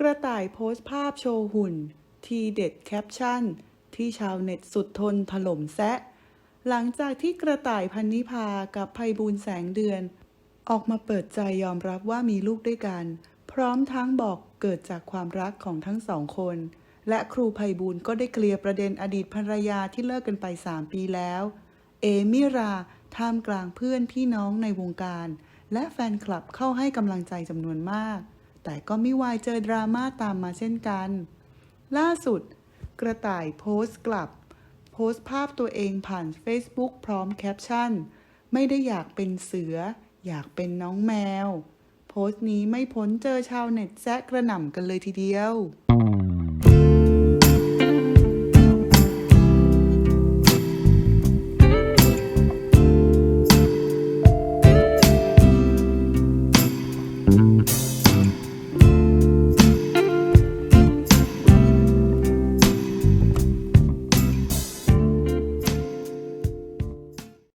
กระต่ายโพสต์ภาพโชว์หุ่น ทีเด็ดแคปชั่น ที่ชาวเน็ตสุดทนถล่มแซะ หลังจากที่กระต่ายพันนิพากับภัยบูลแสงเดือน ออกมาเปิดใจยอมรับว่ามีลูกด้วยกัน พร้อมทั้งบอกเกิดจากความรักของทั้งสองคน และครูภัยบูลก็ได้เคลียร์ประเด็นอดีตภรรยาที่เลิกกันไป 3 ปีแล้ว เอมิราท่ามกลางเพื่อนพี่น้องในวงการ และแฟนคลับเข้าให้กำลังใจจำนวนมาก แต่ก็ไม่วายเจอดราม่าตามมาเช่นกัน ล่าสุด กระต่ายโพสต์กลับ โพสต์ภาพตัวเองผ่าน Facebook พร้อมแคปชั่น ไม่ได้อยากเป็นเสือ อยากเป็นน้องแมว โพสต์นี้ไม่พ้นเจอชาวเน็ตแซะกระหน่ำกันเลยทีเดียว